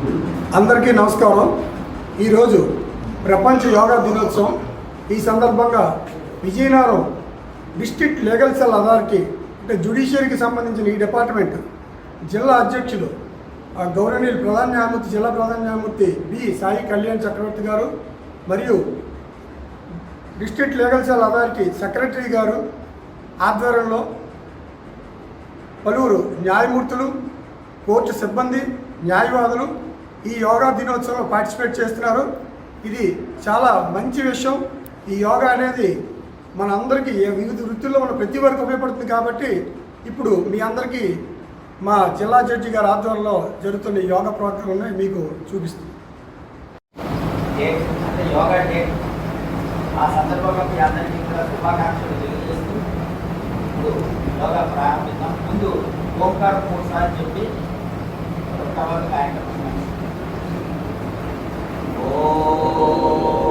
అందరికీ నమస్కారం. ఈరోజు ప్రపంచ యోగా దినోత్సవం. ఈ సందర్భంగా Vizianagaram district legal cell authority అంటే జుడిషియరీకి సంబంధించిన ఈ డిపార్ట్మెంట్ జిల్లా అధ్యక్షులు గౌరవనీయులు ప్రధాన న్యాయమూర్తి జిల్లా ప్రధాన న్యాయమూర్తి బి సాయి కళ్యాణ్ చక్రవర్తి గారు మరియు district legal cell authority secretary గారు ఆధ్వర్యంలో పలువురు న్యాయమూర్తులు కోర్టు సిబ్బంది న్యాయవాదులు ఈ యోగా దినోత్సవంలో పార్టిసిపేట్ చేస్తున్నారు. ఇది చాలా మంచి విషయం. ఈ యోగా అనేది మనందరికీ ఏ వివిధ వృత్తుల్లో మన ప్రతి వరకు ఉపయోగపడుతుంది కాబట్టి ఇప్పుడు మీ అందరికీ మా జిల్లా జడ్జి గారి ఆధ్వర్యంలో జరుగుతున్న ఈ యోగా ప్రోగ్రాంని మీకు చూపిస్తుంది. యోగా డే ఆ సందర్భంగా మీ అందరికీ కూడా శుభాకాంక్షలు తెలియజేస్తూ ఇప్పుడు యోగా ప్రారంభిద్దాం. ముందు ఓంకారం మూడుసార్లు చెప్పి తర్వాత కార్యక్రమం రిలాక్స్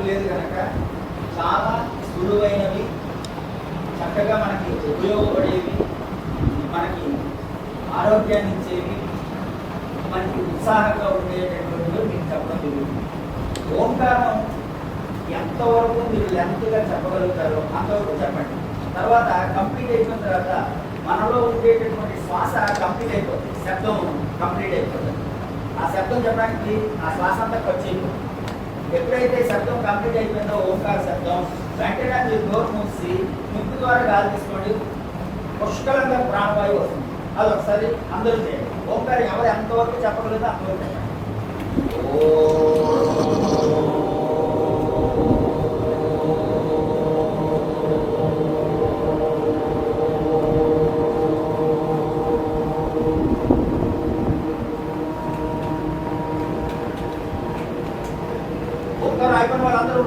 మార్పు లేదు కనుక చాలా సులువైనవి చక్కగా మనకి ఉపయోగపడేవి మనకి ఆరోగ్యాన్ని ఇచ్చేవి మనకి ఉత్సాహంగా ఉండేటటువంటివి మీకు చెప్పడం జరుగుతుంది. ఓంకారం ఎంతవరకు మీరు లెంత్గా చెప్పగలుగుతారో అంతవరకు చెప్పండి. తర్వాత కంప్లీట్ అయిపోయిన తర్వాత మనలో ఉండేటటువంటి శ్వాస కంప్లీట్ అయిపోతుంది. శబ్దం కంప్లీట్ అయిపోతుంది. ఆ శబ్దం చెప్పడానికి ఆ శ్వాస అంతా ఖర్చు అయిపోతుంది. ఎప్పుడైతే శబ్దం కంప్లీట్ అయిపోయిందో ఓంకార శబ్దం వెంటనే మీరు డోర్ మూసి ముక్కు ద్వారా గాలి తీసుకోండి. పుష్కలంగా ప్రాణవాయువు వస్తుంది. అది ఒకసారి అందరూ చేయండి. ఓంకారం ఎవరు ఎంతవరకు చెప్పగలదో అంతవరకు చెప్పండి. ఓ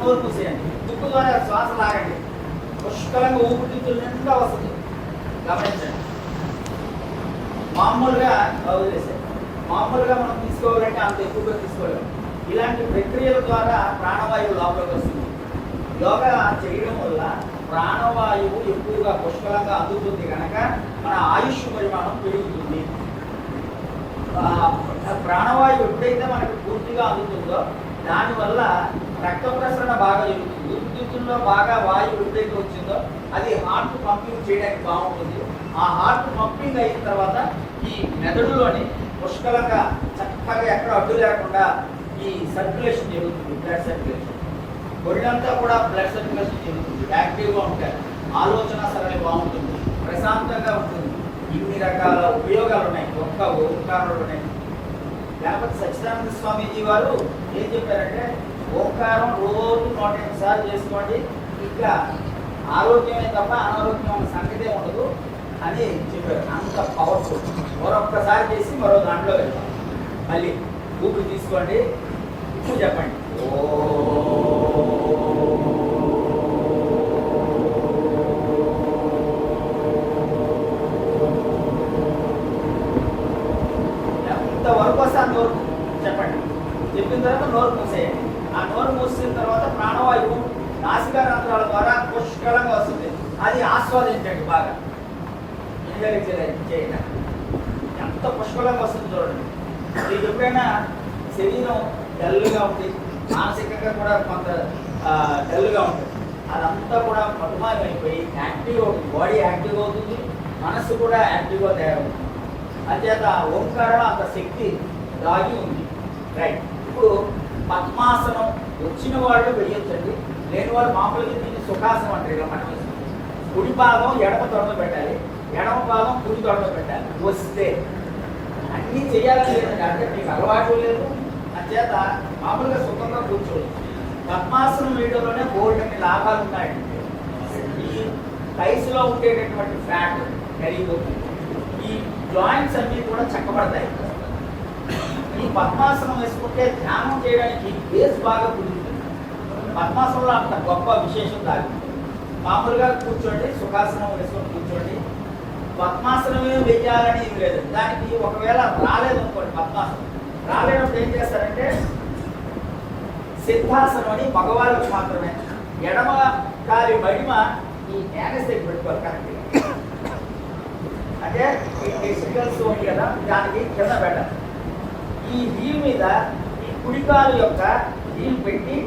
నోరు మూసేయండి ముక్కు ద్వారా శ్వాస లాగండి. పుష్కలంగా ఊపిరితిత్తులు నిండా వస్తుంది. గమనించండి. మామూలుగా వదిలేసాయి మామూలుగా మనం తీసుకోవాలంటే అంత ఎక్కువగా తీసుకోలేము ఇలాంటి ప్రక్రియల ద్వారా ప్రాణవాయువు లోపలికి వస్తుంది. యోగా చేయడం వల్ల ప్రాణవాయువు ఎక్కువగా పుష్కలంగా అందుతుంది కనుక మన ఆయుష్ పరిమాణం పెరుగుతుంది. ప్రాణవాయువు ఎప్పుడైతే మనకు పూర్తిగా అందుతుందో దానివల్ల రక్త ప్రసరణ బాగా జరుగుతుంది. ఊపిరితిత్తుల్లో బాగా వాయువు ఎప్పుడైతే వచ్చిందో అది హార్ట్ పంపింగ్ చేయడానికి బాగుంటుంది. ఆ హార్ట్ పంపింగ్ అయిన తర్వాత ఈ మెదడులోని పుష్కలంగా చక్కగా ఎక్కడ అడ్డు లేకుండా ఈ సర్క్యులేషన్ జరుగుతుంది బ్లడ్ సర్క్యులేషన్ ఒళ్ళంతా కూడా బ్లడ్ సర్క్యులేషన్ జరుగుతుంది. యాక్టివ్గా ఉంటారు ఆలోచన సరళి బాగుంటుంది. ప్రశాంతంగా ఉంటుంది. ఇన్ని రకాల ఉపయోగాలు ఉన్నాయి ఒక్క ఓంకారంలో ఉన్నాయి లేకపోతే సచ్చిదానంద స్వామీజీ వారు ఏం చెప్పారంటే ఓంకారం రోజు నూట ఎనిమిది సార్లు చేసుకోండి ఇంకా ఆరోగ్యమే తప్ప అనారోగ్యం ఉన్న సంగతే ఉండదు అని చెప్పారు. అంత పవర్ఫుల్ మరొక్కసారి చేసి మరో దాంట్లో వెళ్తాం మళ్ళీ ఊపిరి తీసుకోండి ఇప్పుడు చెప్పండి. ఓ వస్తే అంతవరకు చెప్పండి చెప్పిన తర్వాత నోరు మూసేయండి. ఆ నోరు మూసిన తర్వాత ప్రాణవాయువు నాసికా రంధ్రాల ద్వారా పుష్కలంగా వస్తుంది. అది ఆస్వాదించండి బాగా. ఇంజరీ చేయండి. ఎంత పుష్కలంగా వస్తుంది చూడండి. మీకు ఎప్పుడైనా శరీరం డల్గా ఉంది మానసికంగా కూడా కొంత డల్గా ఉంటుంది. అదంతా కూడా మటుమాయం అయిపోయి యాక్టివ్ అవుతుంది. బాడీ యాక్టివ్ అవుతుంది. మనస్సు కూడా యాక్టివ్గా తయారవుతుంది. అంతేత ఓంకారంలో అంత శక్తి దాగి ఉంది. రైట్. ఇప్పుడు పద్మాసనం వచ్చిన వాళ్ళు వెయ్యొచ్చండి. లేని వాళ్ళు మామూలుగా దీన్ని సుఖాసనం అంటారు ఇలా మనం కుడి భాగం ఎడమ తొడలో పెట్టాలి. ఎడమ భాగం కుడి తొడలో పెట్టాలి. వస్తే. అన్నీ చేయాలని లేదండి అంటే మీకు అలవాటు లేదు. అంచేత మామూలుగా సుఖంగా కూర్చోదు పద్మాసనం వేయడంలోనే బోల్డ్ అనే లాభాలు ఉన్నాయండి. ఈ రైస్లో ఉండేటటువంటి ఫ్యాట్ కరిగిపోతుంది ఈ జాయింట్స్ అన్నీ కూడా చక్కబడతాయి. ఈ పద్మాసనం వేసుకుంటే ధ్యానం చేయడానికి బేస్ బాగా కుదురుతుంది. పద్మాసనంలో అంత గొప్ప విశేషం దాగి మామూలుగా కూర్చోండి సుఖాసనం వేసుకొని కూర్చోండి. పద్మాసనమే వెయ్యాలని ఏం లేదు. దానికి ఒకవేళ రాలేదు అనుకోండి పద్మాసనం. రాలేనప్పుడు ఏం చేస్తారంటే సిద్ధాసనం అని మగవాళ్ళకి మాత్రమే. ఎడమ కాలి మడిమ ఈ నేనస్ దగ్గర పెట్టుకోవాలి కరెక్ట్గా అంటే ఈ టెస్టికల్స్ ఉంది కదా దానికి కింద పెట్టాలి. ఈ వీల్ మీద ఈ కుడికాలు యొక్క హీల్ పెట్టి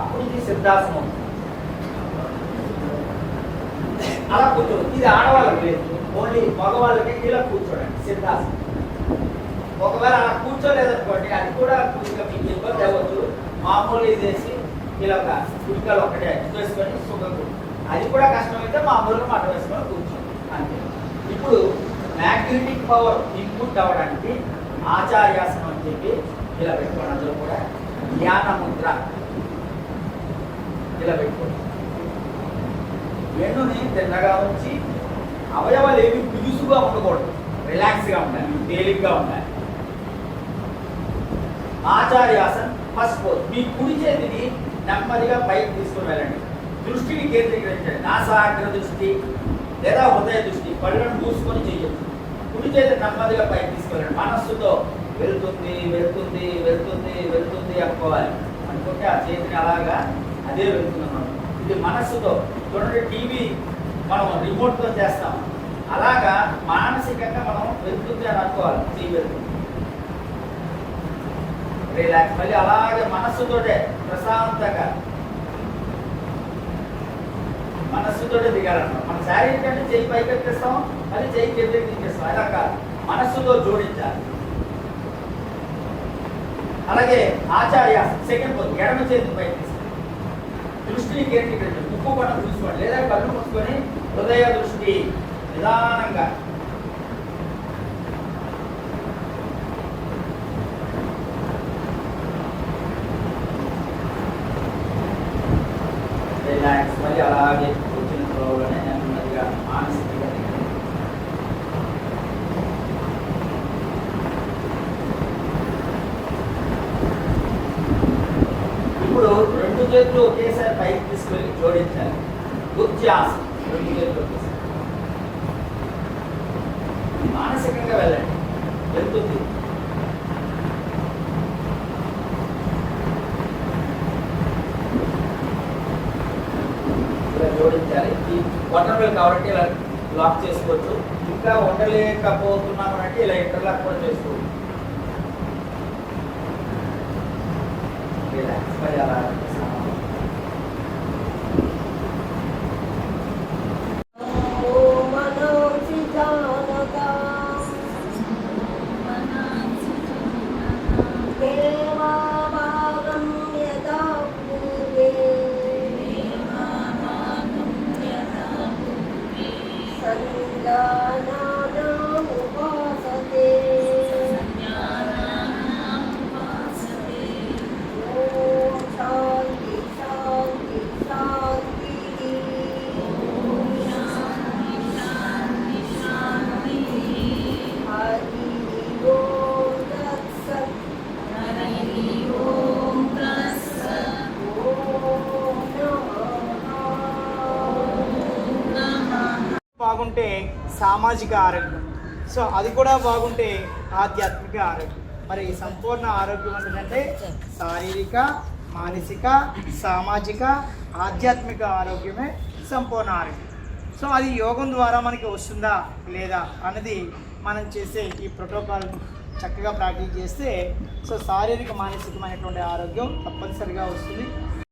అప్పుడు ఇది సిద్ధాసనం. అలా కూర్చోదు ఇది ఆడవాళ్ళకి లేదు. ఓన్లీ మగవాళ్ళకి ఇలా కూర్చోడండి సిద్ధాసనం. ఒకవేళ అలా కూర్చోలేదనుకోండి అది కూడా కొద్దిగా మీకు ఇబ్బంది అవ్వచ్చు మామూలు ఇదేసి ఇలా ఒక కుడికాలు ఒకటే వేసుకొని సుఖం అది కూడా కష్టమైతే మామూలుగా మాట వేసుకొని కూర్చోండి. అంతే. ఇప్పుడు మ్యాగ్నెటిక్ పవర్ ఇన్పుట్ అవ్వడానికి ఆచార్యాసనం అని చెప్పి ఇలా పెట్టుకోండి అందులో కూడా ధ్యాన ముద్ర ఇలా పెట్టుకోండి వెన్నుని తిన్నగా ఉంచి అవయవాలు ఏవి పిలుసుగా ఉండకూడదు. రిలాక్స్గా ఉండాలి తేలిగ్గా ఉండాలి. ఆచార్యాసన్ ఫస్ట్ పోజ్ మీ కుడి చేతిని నెమ్మదిగా పైకి తీసుకుని వెళ్ళండి. దృష్టిని కేంద్రీకరించండి. నాసాగ్ర దృష్టి. లేదా హృదయ దృష్టి? పళ్ళను మూసుకొని చేయొచ్చు కుడి చేత నెమ్మదిగా పైకి తీసుకెళ్ళండి. మనస్సుతో వెళ్తుంది వెళ్తుంది వెళ్తుంది వెళ్తుంది అనుకోవాలి. అనుకుంటే ఆ చేతిని అలాగా అదే వెళ్తున్నాం ఇది మనస్సుతో చూడండి టీవీ మనం రిమోట్తో చేస్తాం. అలాగా మానసికంగా మనం వెళ్తుంది అని అనుకోవాలి టీవీ వెళ్తుంది. రిలాక్స్. మళ్ళీ అలాగే మనస్సుతోటే ప్రశాంతంగా మనస్సుతోటే దిగాలన్నమాట మన శారీరకంగా చేయి పైకి ఎత్తేస్తాం మళ్ళీ చేయి కిందకి దించేస్తాం. అలా కాదు. మనస్సుతో జోడించాలి. అలాగే ఆచార్య సెకండ్ పోజ్ ఎడమ చేతి పైకి తీసుకెళ్ళి దృష్టిని కేంద్రీకరించండి. ముక్కు పట్టం చూసుకోండి. లేదా కళ్ళు మూసుకొని హృదయ దృష్టి నిదానంగా రిలాక్స్ మళ్ళీ అలాగే వచ్చిన ఫ్లోలోనే నెమ్మదిగా మానసికంగా దిగండి. ఇప్పుడు రెండు చేతులు ఒకేసారి పైకి తీసుకెళ్ళి జోడించాలి. ఉచ్ఛ్వాస రెండు చేతులు ఒకేసారి. మానసికంగా వెళ్ళండి. వెళ్తుంది. ఇలా జోడించాలి. ఈ వంటలు కాబట్టి ఇలా లాక్ చేసుకోవచ్చు. ఇంకా వండలేకపోతున్నాం అంటే ఇలా ఇంటర్లాక్ కూడా చేసుకోవచ్చు. రిలాక్స్. మరి అలా సామాజిక ఆరోగ్యం. సో అది కూడా బాగుంటే ఆధ్యాత్మిక ఆరోగ్యం. మరి సంపూర్ణ ఆరోగ్యం ఏంటంటే శారీరక మానసిక సామాజిక ఆధ్యాత్మిక ఆరోగ్యమే సంపూర్ణ ఆరోగ్యం. సో అది యోగం ద్వారా మనకి వస్తుందా లేదా అన్నది మనం చేసే ఈ ప్రోటోకాల్ చక్కగా ప్రాక్టీస్ చేస్తే సో శారీరక మానసికమైనటువంటి ఆరోగ్యం తప్పనిసరిగా వస్తుంది.